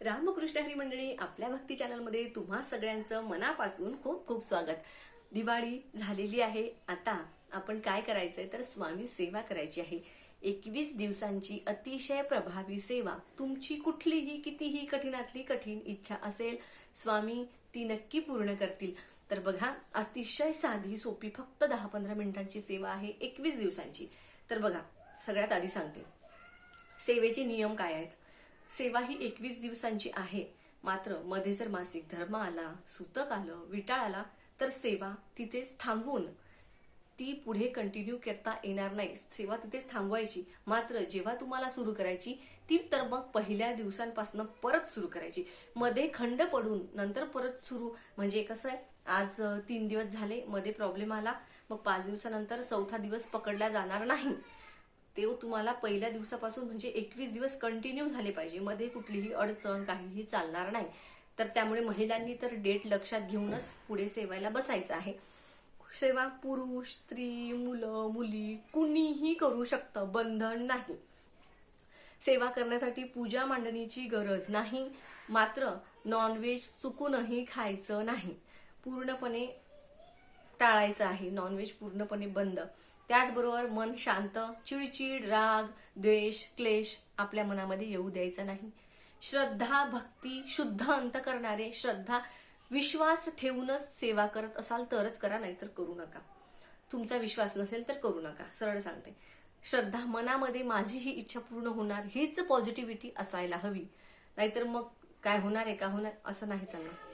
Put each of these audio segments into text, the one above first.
रामकृष्ण हरी मंडळी आपल्या भक्ती चॅनलमध्ये तुम्हा सगळ्यांचं मनापासून खूप खूप स्वागत. दिवाळी झालेली आहे. आता आपण काय करायचंय तर स्वामी सेवा करायची आहे. एकवीस दिवसांची अतिशय प्रभावी सेवा. तुमची कुठलीही कितीही कठीणातली कठीण इच्छा असेल स्वामी ती नक्की पूर्ण करतील. तर बघा अतिशय साधी सोपी फक्त दहा पंधरा मिनिटांची सेवा आहे एकवीस दिवसांची. तर बघा सगळ्यात आधी सांगते. सेवेचे नियम काय आहेत? सेवा ही एकवीस दिवसांची आहे. मात्रमध्ये जर मासिक धर्म आला सुतक आलं विटाळ आला तर सेवा तिथेच थांबून ती पुढे कंटिन्यू करता येणार नाही. सेवा तिथेच थांबवायची. मात्र जेव्हा तुम्हाला सुरू करायची ती तर मग पहिल्या दिवसांपासून परत सुरू करायची. मध्ये खंड पडून नंतर परत सुरू. म्हणजे कसं आहे आज तीन दिवस झाले मध्ये प्रॉब्लेम आला. मग पाच दिवसानंतर चौथा दिवस पकडला जाणार नाही. ते तुम्हाला पहिल्या दिवसापासून म्हणजे एकवीस दिवस कंटिन्यू झाले पाहिजे. मध्ये कुठलीही अडचण काहीही चालणार नाही. तर त्यामुळे महिलांनी तर डेट लक्षात घेऊनच पुढे सेवायला बसायचं आहे. सेवा पुरुष स्त्री मुलं मुली कुणीही करू शकतं. बंधन नाही. सेवा करण्यासाठी पूजा मांडणीची गरज नाही. मात्र नॉनव्हेज चुकूनही खायचं नाही. पूर्णपणे टाळायचं आहे. नॉनव्हेज पूर्णपणे बंद. त्याचबरोबर मन शांत चिडचिड राग द्वेष क्लेश आपल्या मनामध्ये येऊ द्यायचा नाही. श्रद्धा भक्ती शुद्ध अंत करणारे श्रद्धा विश्वास ठेवूनच सेवा करत असाल तरच करा नाहीतर करू नका. तुमचा विश्वास नसेल तर करू नका सरळ सांगते. श्रद्धा मनामध्ये माझी ही इच्छा पूर्ण होणार हीच पॉझिटिव्हिटी असायला हवी. नाहीतर मग काय होणार आहे का होणार असं नाही चालणार.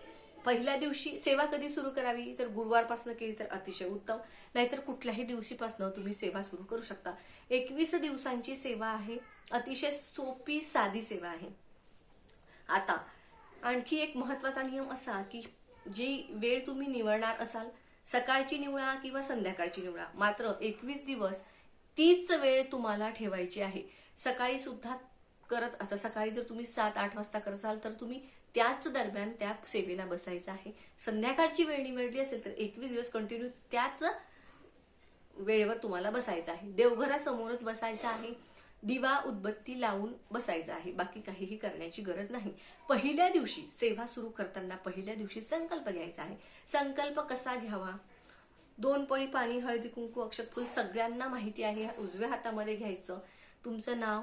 पहिल्या दिवशी सेवा कधी सुरू करावी? तर गुरुवारपासून केली तर अतिशय उत्तम. नाहीतर कुठल्याही दिवशीपासून तुम्ही सेवा सुरू करू शकता. एकवीस दिवसांची सेवा आहे. अतिशय सोपी साधी सेवा आहे. आता आणखी एक महत्त्वाचा नियम असा की जी वेळ तुम्ही निवडणार असाल सकाळची निवडा किंवा संध्याकाळची निवडा मात्र एकवीस दिवस तीच वेळ तुम्हाला ठेवायची आहे. सकाळी सुद्धा करत आता सकाळी जर तुम्ही सात आठ वाजता करत असाल तर तुम्ही त्याच दरम्यान त्या सेवेला बसायचं आहे. संध्याकाळची वेळ निवडली असेल तर एकवीस दिवस कंटिन्यू त्याच वेळेवर तुम्हाला बसायचं आहे. देवघरासमोरच बसायचं आहे. दिवा उदबत्ती लावून बसायचं आहे. बाकी काहीही करण्याची गरज नाही. पहिल्या दिवशी सेवा सुरू करताना पहिल्या दिवशी संकल्प घ्यायचा आहे. संकल्प कसा घ्यावा? दोन पळी पाणी हळदी कुंकू अक्षत फुल सगळ्यांना माहिती आहे. उजव्या हातामध्ये घ्यायचं. तुमचं नाव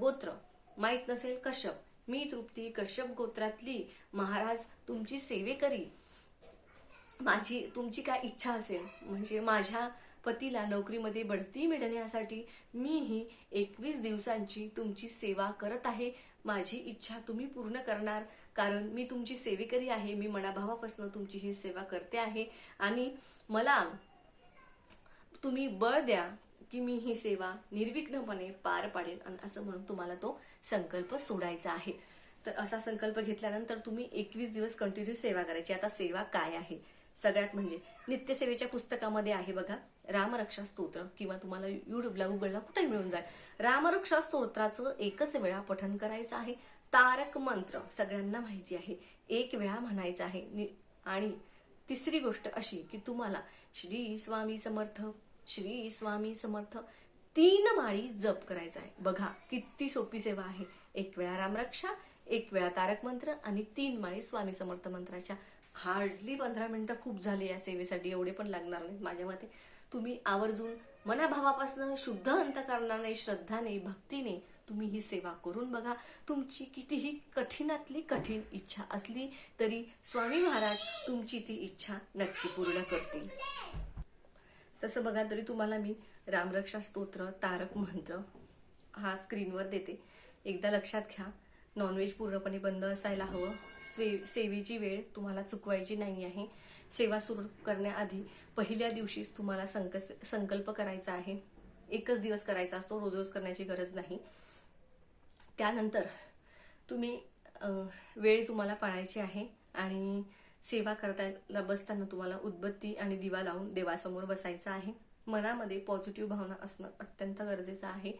गोत्र. माहीत नसेल कश्यप. मी तृप्ती कश्यप गोत्रातली. महाराज तुमची सेवे करी. माझी तुमची काय इच्छा असेल? म्हणजे माझ्या पतीला नोकरीमध्ये बढती मिळण्यासाठी मी ही एकवीस दिवसांची तुमची सेवा करत आहे. माझी इच्छा तुम्ही पूर्ण करणार. कारण मी तुमची सेवेकरी आहे. मी मनाभावापासून तुमची ही सेवा करते आहे. आणि मला तुम्ही बळ द्या. की मी ही सेवा निर्विघ्नपणे पार पाडेन आणि असं म्हणून तुम्हाला तो संकल्प सोडायचा आहे. तर असा संकल्प घेतल्यानंतर तुम्ही एकवीस दिवस कंटिन्यू सेवा करायची. आता सेवा काय आहे? सगळ्यात म्हणजे नित्यसेवेच्या पुस्तकामध्ये आहे बघा रामरक्षा स्तोत्र किंवा तुम्हाला युट्यूबला गुगलला कुठेही मिळून जाईल. रामरक्षा स्तोत्राचं एकच वेळा पठन करायचं आहे. तारक मंत्र सगळ्यांना माहिती आहे. एक वेळा म्हणायचं आहे. नि- आणि तिसरी गोष्ट अशी की तुम्हाला श्री स्वामी समर्थ श्री स्वामी समर्थ. तीन माळी जप करायचा आहे. बघा किती सोपी सेवा आहे. एक वेळा रामरक्षा एक वेळा तारक मंत्र आणि तीन माळी स्वामी समर्थ मंत्राच्या. हार्डली पंधरा मिनिटं खूप झाली या सेवेसाठी एवढे पण लागणार नाहीत माझ्या मते. तुम्ही आवर्जून मनाभावापासून शुद्ध अंतकरणाने श्रद्धाने भक्तीने तुम्ही ही सेवा करून बघा. तुमची कितीही कठीणातली कठीण इच्छा असली तरी स्वामी महाराज तुमची ती इच्छा नक्की पूर्ण करतील. तसं बघा तरी तुम्हाला मी रामरक्षा स्तोत्र तारक मंत्र हा स्क्रीनवर देते. एकदा लक्षात घ्या नॉनव्हेज पूर्णपणे बंद असायला हवं. से सेवेची वेळ तुम्हाला चुकवायची नाही आहे. सेवा सुरू करण्याआधी पहिल्या दिवशीच तुम्हाला संक संकल्प करायचा आहे. एकच दिवस करायचा असतो रोज रोज करण्याची गरज नाही. त्यानंतर तुम्ही वेळ तुम्हाला पाळायची आहे आणि सेवा करताना बसताना तुम्हाला उदबत्ती आणि दिवा लावून देवासमोर बसायचं आहे. मनामध्ये पॉझिटिव्ह भावना असणं अत्यंत गरजेचं आहे.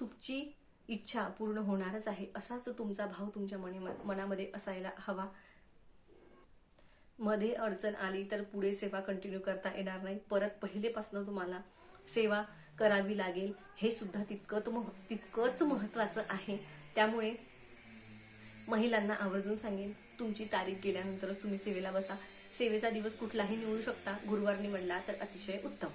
तुमची इच्छा पूर्ण होणारच आहे. असाच तुमचा भाव तुमच्या मने मनामध्ये असायला हवा. मध्ये अडचण आली तर पुढे सेवा कंटिन्यू करता येणार नाही. परत पहिलेपासून तुम्हाला सेवा करावी लागेल. हे सुद्धा तितकंच मह तितकंच महत्वाचं आहे. त्यामुळे महिलांना आवर्जून सांगेन तुमची तारीख गेल्यानंतरच तुम्ही सेवेला बसा. सेवेचा दिवस कुठलाही निवडू शकता. गुरुवार निवडला तर अतिशय उत्तम.